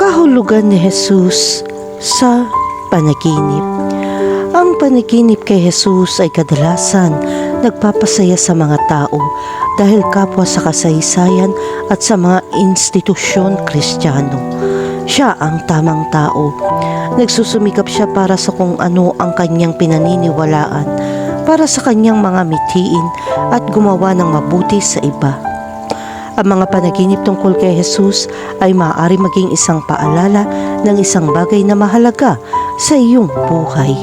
Kahulugan ni Jesus sa panaginip. Ang panaginip kay Jesus ay kadalasan nagpapasaya sa mga tao dahil kapwa sa kasaysayan at sa mga institusyon kristyano. Siya ang tamang tao. Nagsusumikap siya para sa kung ano ang kanyang pinaniniwalaan, para sa kanyang mga mitiin at gumawa ng mabuti sa iba. Ang mga panaginip tungkol kay Jesus ay maaari maging isang paalala ng isang bagay na mahalaga sa iyong buhay.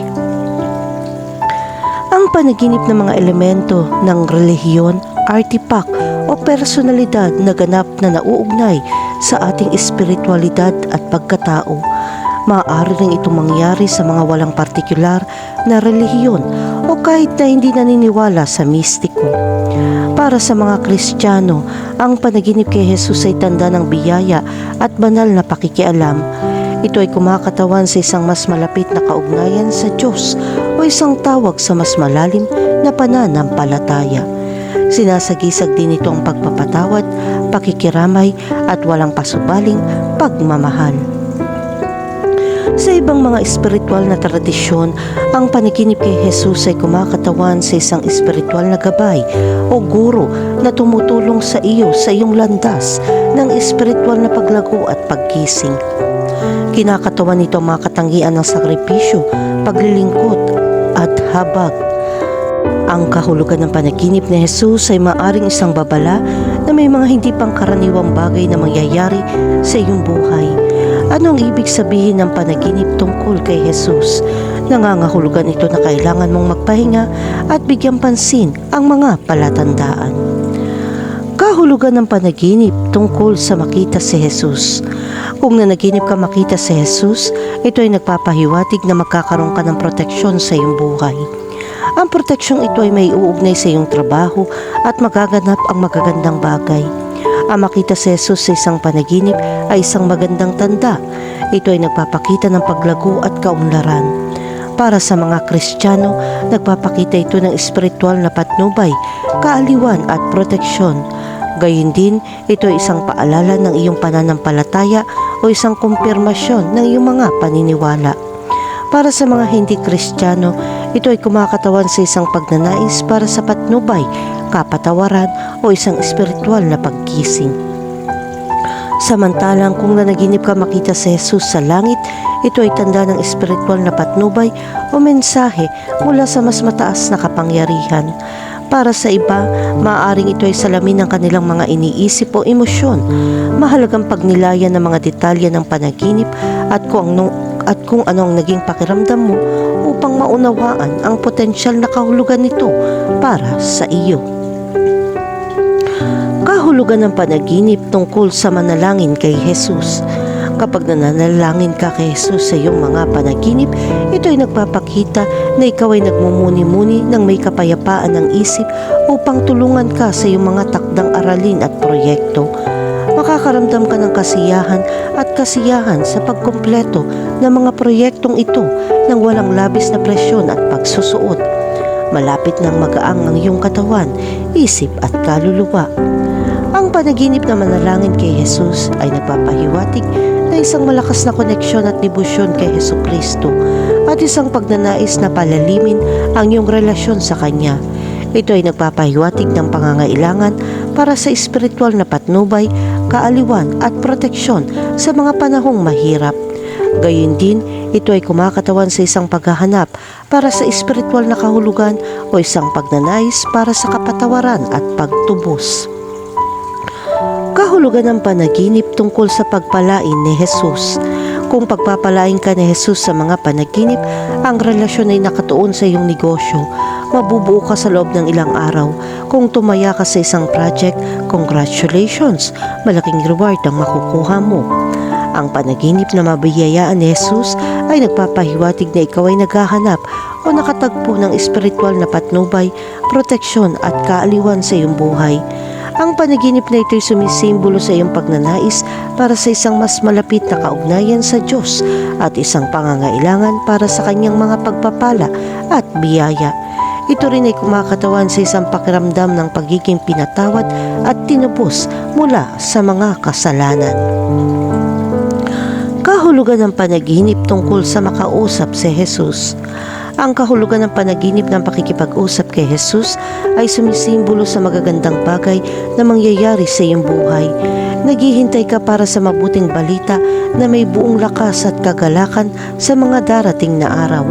Ang panaginip ng mga elemento ng relihiyon, artifact o personalidad na ganap na nauugnay sa ating espiritualidad at pagkatao. Maaari rin itong mangyari sa mga walang partikular na relihiyon kahit na hindi naniniwala sa mistiko. Para sa mga Kristiyano, ang panaginip kay Jesus ay tanda ng biyaya at banal na pakikialam. Ito ay kumakatawan sa isang mas malapit na kaugnayan sa Diyos o isang tawag sa mas malalim na pananampalataya. Sinasagisag din ito ang pagpapatawad, pakikiramay at walang pasubaling pagmamahal. Sa ibang mga espiritual na tradisyon, ang paniginip kay Jesus ay kumakatawan sa isang espiritual na gabay o guro na tumutulong sa iyo sa iyong landas ng espiritual na paglago at pagkising. Kinakatawan nito ang mga katangian ng sakripisyo, paglilingkod at habag. Ang kahulugan ng panaginip ni Jesus ay maaring isang babala na may mga hindi pangkaraniwang bagay na mangyayari sa iyong buhay. Ano ang ibig sabihin ng panaginip tungkol kay Jesus? Nangangahulugan ito na kailangan mong magpahinga at bigyan pansin ang mga palatandaan. Kahulugan ng panaginip tungkol sa makita si Jesus. Kung nanaginip ka makita si Jesus, ito ay nagpapahiwatig na magkakaroon ka ng proteksyon sa iyong buhay. Ang proteksyong ito ay may uugnay sa iyong trabaho at magaganap ang magagandang bagay. Ang makita si Jesus sa isang panaginip ay isang magandang tanda. Ito ay nagpapakita ng paglago at kaunlaran. Para sa mga Kristiyano, nagpapakita ito ng espiritual na patnubay, kaaliwan at proteksyon. Gayun din, ito ay isang paalala ng iyong pananampalataya o isang kumpirmasyon ng iyong mga paniniwala. Para sa mga hindi Kristiyano, ito ay kumakatawan sa isang pagnanais para sa patnubay, kapatawaran o isang espiritual na pagkising. Samantalang kung nanaginip ka makita si Jesus sa langit, ito ay tanda ng espiritual na patnubay o mensahe mula sa mas mataas na kapangyarihan. Para sa iba, maaaring ito ay salamin ng kanilang mga iniisip o emosyon. Mahalagang pagnilayan ng mga detalye ng panaginip at kung anong at kung ano ang naging pakiramdam mo upang maunawaan ang potensyal na kahulugan nito para sa iyo. Kahulugan ng panaginip tungkol sa manalangin kay Jesus. Kapag nananalangin ka kay Jesus sa iyong mga panaginip, ito ay nagpapakita na ikaw ay nagmumuni-muni ng may kapayapaan ng isip upang tulungan ka sa iyong mga takdang aralin at proyekto. Makakaramdam ka ng kasiyahan at kasiyahan sa pagkumpleto ng mga proyektong ito nang walang labis na presyon at pagsusuot. Malapit nang magaang ang iyong katawan, isip at kaluluwa. Ang panaginip na manalangin kay Jesus ay nagpapahiwatig na isang malakas na koneksyon at debosyon kay Heso Kristo at isang pagnanais na palalimin ang iyong relasyon sa Kanya. Ito ay nagpapahiwatig ng pangangailangan para sa espiritual na patnubay, kaaliwan at proteksyon sa mga panahong mahirap. Gayun din, ito ay kumakatawan sa isang paghahanap para sa espiritual na kahulugan o isang pagnanais para sa kapatawaran at pagtubos. Kahulugan ng panaginip tungkol sa pagpalain ni Jesus. Kung pagpapalain ka ni Jesus sa mga panaginip, ang relasyon ay nakatuon sa iyong negosyo. Mabubuo ka sa loob ng ilang araw. Kung tumaya ka sa isang project, congratulations! Malaking reward ang makukuha mo. Ang panaginip na mabiyayaan ni Jesus ay nagpapahiwatig na ikaw ay naghahanap o nakatagpo ng espiritual na patnubay, proteksyon at kaaliwan sa iyong buhay. Ang panaginip na ito ay sumisimbolo sa iyong pagnanais para sa isang mas malapit na kaugnayan sa Diyos at isang pangangailangan para sa kanyang mga pagpapala at biyaya. Ito rin ay kumakatawan sa isang pakiramdam ng pagiging pinatawad at tinubos mula sa mga kasalanan. Kahulugan ng panaginip tungkol sa makausap si Jesus. Ang kahulugan ng panaginip ng pakikipag-usap kay Jesus ay sumisimbolo sa magagandang bagay na mangyayari sa iyong buhay. Naghihintay ka para sa mabuting balita na may buong lakas at kagalakan sa mga darating na araw.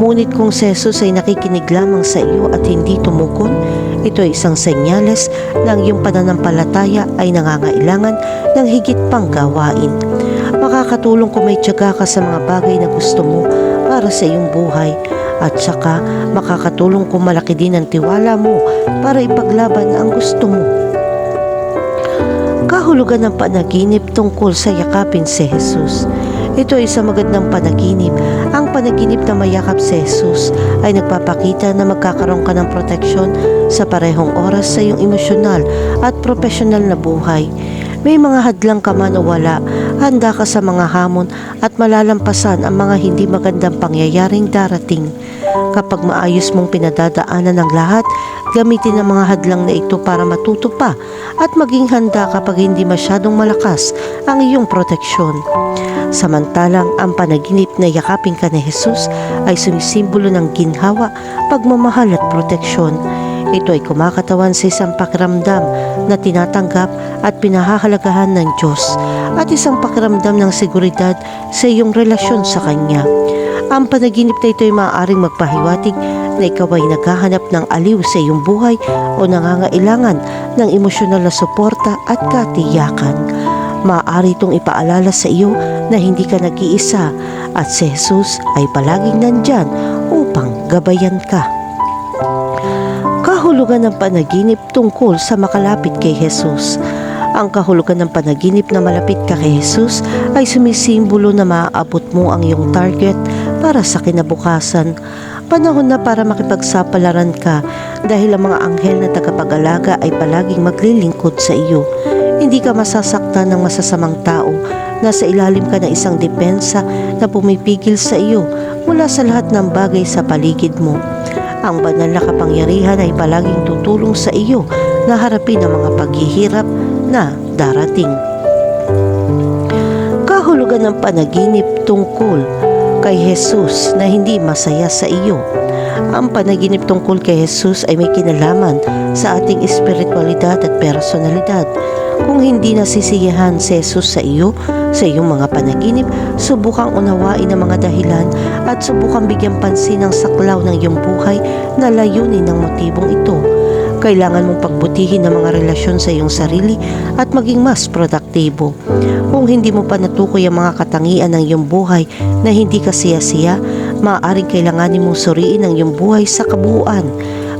Ngunit kung si Jesus ay nakikinig lamang sa iyo at hindi tumukon, ito ay isang senyales na ang iyong pananampalataya ay nangangailangan ng higit pang gawain. Makakatulong kung may tiyaga ka sa mga bagay na gusto mo para sa iyong buhay at saka makakatulong kung malaki din ang tiwala mo para ipaglaban ang gusto mo. Kahulugan ng panaginip tungkol sa yakapin si Jesus. Ito ay isang magandang panaginip. Ang panaginip na mayakap si Jesus ay nagpapakita na magkakaroon ka ng proteksyon sa parehong oras sa iyong emosyonal at profesional na buhay. May mga hadlang ka man o wala, handa ka sa mga hamon at malalampasan ang mga hindi magandang pangyayaring darating. Kapag maayos mong pinadadaanan ng lahat, gamitin ang mga hadlang na ito para matuto pa at maging handa kapag hindi masyadong malakas ang iyong proteksyon. Samantalang ang panaginip na yakapin ka ni Jesus ay sumisimbolo ng ginhawa, pagmamahal at proteksyon. Ito ay kumakatawan sa isang pakiramdam na tinatanggap at pinahahalagahan ng Diyos at isang pakiramdam ng seguridad sa iyong relasyon sa Kanya. Ang panaginip na ito ay maaaring magpahiwatig na ikaw ay naghahanap ng aliw sa iyong buhay o nangangailangan ng emosyonal na suporta at katiyakan. Maaari itong ipaalala sa iyo na hindi ka nag-iisa at si Jesus ay palaging nandyan upang gabayan ka. Kahulugan ng panaginip tungkol sa makalapit kay Jesus. Ang kahulugan ng panaginip na malapit ka kay Jesus ay sumisimbolo na maaabot mo ang iyong target para sa kinabukasan. Panahon na para makipagsapalaran ka dahil ang mga anghel na tagapag-alaga ay palaging maglilingkod sa iyo. Hindi ka masasaktan ng masasamang tao. Nasa ilalim ka ng isang depensa na pumipigil sa iyo mula sa lahat ng bagay sa paligid mo. Ang banal na kapangyarihan ay palaging tutulong sa iyo na harapin ang mga paghihirap na darating. Kahulugan ng panaginip tungkol kay Jesus na hindi masaya sa iyo. Ang panaginip tungkol kay Jesus ay may kinalaman sa ating espiritualidad at personalidad. Kung hindi nasisiyahan si Jesus sa iyo, sa iyong mga panaginip, subukang unawain ang mga dahilan at subukang bigyan pansin ang saklaw ng iyong buhay na layunin ng motibong ito. Kailangan mong pagbutihin ang mga relasyon sa iyong sarili at maging mas produktibo. Kung hindi mo pa natukoy ang mga katangian ng iyong buhay na hindi ka siya-siya, maaaring kailanganin mong suriin ang iyong buhay sa kabuuan.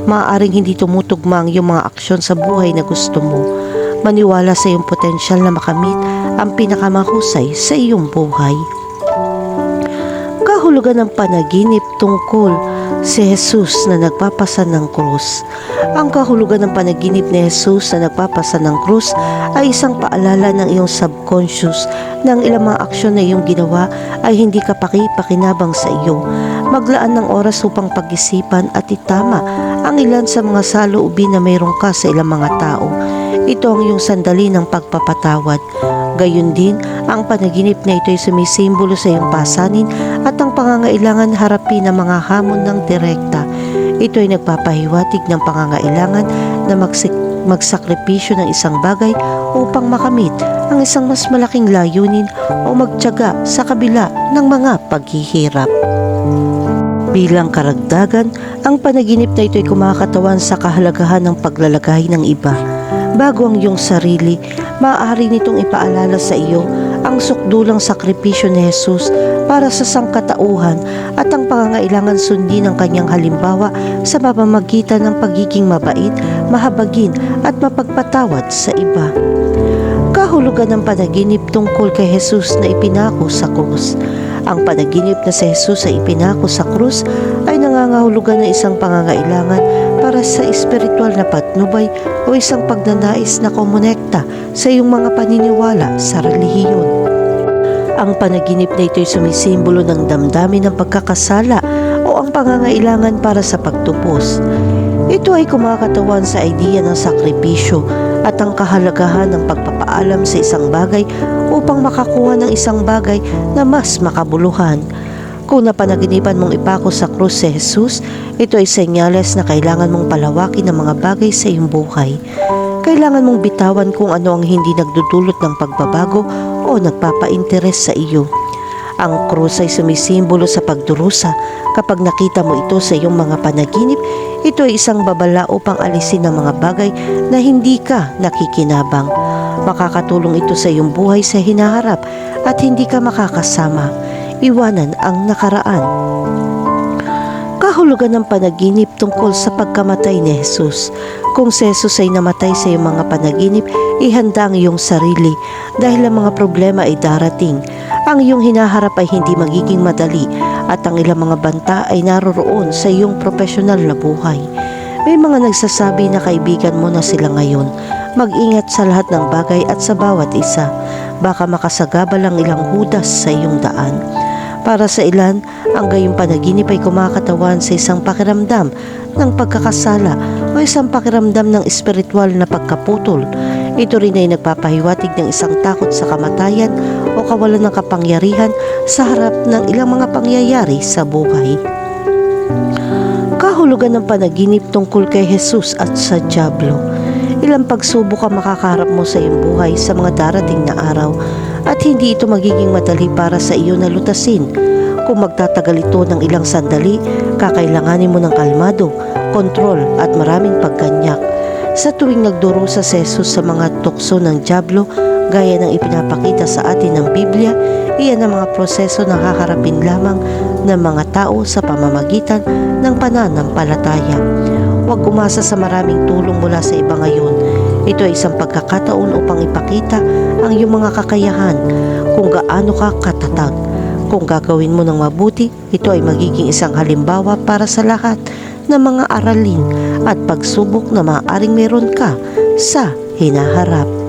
Maaaring hindi tumutugma ang iyong mga aksyon sa buhay na gusto mo. Maniwala sa iyong potensyal na makamit ang pinakamahusay sa iyong buhay. Kahulugan ng panaginip tungkol si Jesus na nagpapasa ng krus. Ang kahulugan ng panaginip ni Jesus na nagpapasa ng krus ay isang paalala ng iyong subconscious na ang ilang mga aksyon na iyong ginawa ay hindi kapaki-pakinabang sa iyo. Maglaan ng oras upang pag-isipan at itama ang ilan sa mga saloobin na mayroon ka sa ilang mga tao. Ito ang iyong sandali ng pagpapatawad. Gayun din, ang panaginip na ito ay sumisimbolo sa iyong pasanin at ang pangangailangan harapin ang mga hamon ng direkta. Ito ay nagpapahiwatig ng pangangailangan na magsik magsakripisyo ng isang bagay upang makamit ang isang mas malaking layunin o magtyaga sa kabila ng mga paghihirap. Bilang karagdagan, ang panaginip na ito ay kumakatawan sa kahalagahan ng paglalagay ng iba. Bago ang iyong sarili, maaari nitong ipaalala sa iyo ang sukdulang sakripisyo ni Jesus para sa sangkatauhan at ang pangangailangan sundin ng kanyang halimbawa sa pamamagitan ng pagiging mabait, mahabagin at mapagpatawad sa iba. Kahulugan ng panaginip tungkol kay Jesus na ipinako sa krus. Ang panaginip na si Jesus ay ipinako sa krus ay nangangahulugan ng isang pangangailangan para sa espiritual na patnubay o isang pagnanais na komonekta sa iyong mga paniniwala sa relihiyon. Ang panaginip na ito ay sumisimbolo ng damdamin ng pagkakasala o ang pangangailangan para sa pagtupos. Ito ay kumakatawan sa idea ng sakripisyo at ang kahalagahan ng pagpapaalam sa isang bagay upang makakuha ng isang bagay na mas makabuluhan. Kung napanaginipan mong ipako sa krus si Jesus, ito ay senyales na kailangan mong palawakin ang mga bagay sa iyong buhay. Kailangan mong bitawan kung ano ang hindi nagdudulot ng pagbabago o nagpapainteres sa iyo. Ang krus ay sumisimbolo sa pagdurusa. Kapag nakita mo ito sa iyong mga panaginip, ito ay isang babala upang alisin ang mga bagay na hindi ka nakikinabang. Makakatulong ito sa iyong buhay sa hinaharap at hindi ka makakasama. Iwanan ang nakaraan. Kahulugan ng panaginip tungkol sa pagkamatay ni Jesus. Kung si Jesus ay namatay sa iyong mga panaginip, ihanda ang iyong sarili dahil ang mga problema ay darating. Ang iyong hinaharap ay hindi magiging madali at ang ilang mga banta ay naroroon sa iyong profesional na buhay. May mga nagsasabi na kaibigan mo na sila ngayon. Mag-ingat sa lahat ng bagay at sa bawat isa. Baka makasagabal ang ilang hudas sa iyong daan. Para sa ilan, ang gayong panaginip ay kumakatawan sa isang pakiramdam ng pagkakasala o isang pakiramdam ng espiritual na pagkaputol. Ito rin ay nagpapahiwatig ng isang takot sa kamatayan o kawalan ng kapangyarihan sa harap ng ilang mga pangyayari sa buhay. Kahulugan ng panaginip tungkol kay Jesus at sa Diablo. Ilang pagsubok ang makakaharap mo sa iyong buhay sa mga darating na araw at hindi ito magiging madali para sa iyo na lutasin. Kung magtatagal ito ng ilang sandali, kakailanganin mo ng kalmado, kontrol at maraming pagganyak. Sa tuwing nagdurusa si Jesus sa mga tukso ng Diablo, gaya ng ipinapakita sa atin ng Biblia, iyan ang mga proseso na haharapin lamang ng mga tao sa pamamagitan ng pananampalataya. Huwag umasa sa maraming tulong mula sa iba ngayon. Ito ay isang pagkakataon upang ipakita ang iyong mga kakayahan kung gaano ka katatag. Kung gagawin mo ng mabuti, ito ay magiging isang halimbawa para sa lahat ng mga aralin at pagsubok na maaaring meron ka sa hinaharap.